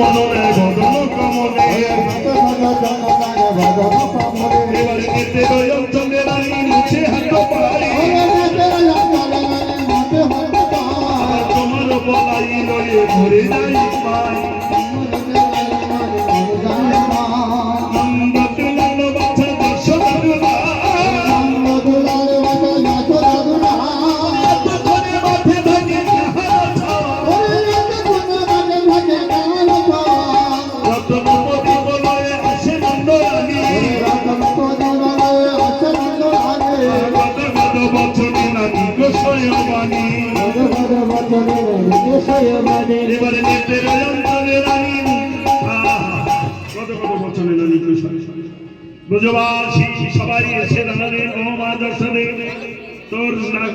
মননে বদন কমলে এবারে নেতে রয়ন চন্দ্রে রানী হাত পাই তোমার বলাই রয়ে ভরে যাই পাই এবারে নেতে রয়ন চন্দ্রে রানী। কত কত বচনে গোসয়বাণী ব্রজবাসী, সবাই এসে দাঁড়ালেন ও মা দর্শনে। তোর নাক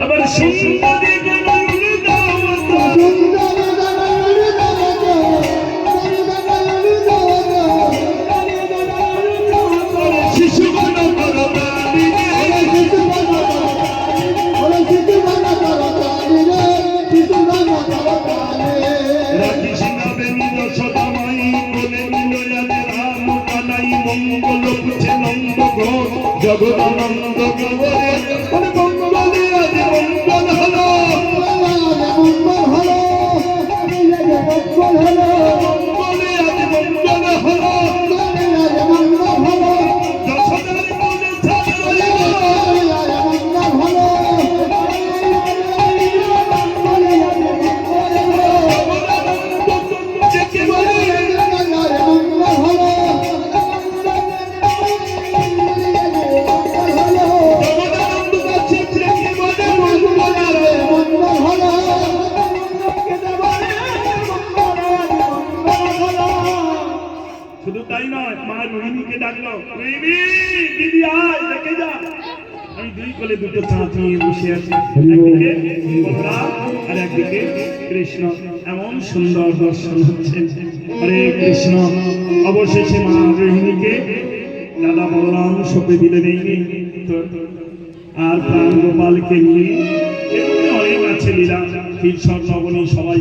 আবার সুন্দরী কানাই মঙ্গল পুছে নন্দ ঘোষ জগদানন্দ গগরে মঙ্গলে আজ মঙ্গল দিদি আয়, দেখে যা। আমি দুই কোলে দুটো বসে আছি। একদিকে আর একদিকে কৃষ্ণ। এমন সুন্দর দর্শন হচ্ছে। কৃষ্ণ। অবশেষে মা রোহিণীকে দাদা বলরাম সপে দিলেন এই তো আর প্রাণ গোপালকে নিয়ে অনেক আছে লীলা। কীর্ষণ নবনী সবাই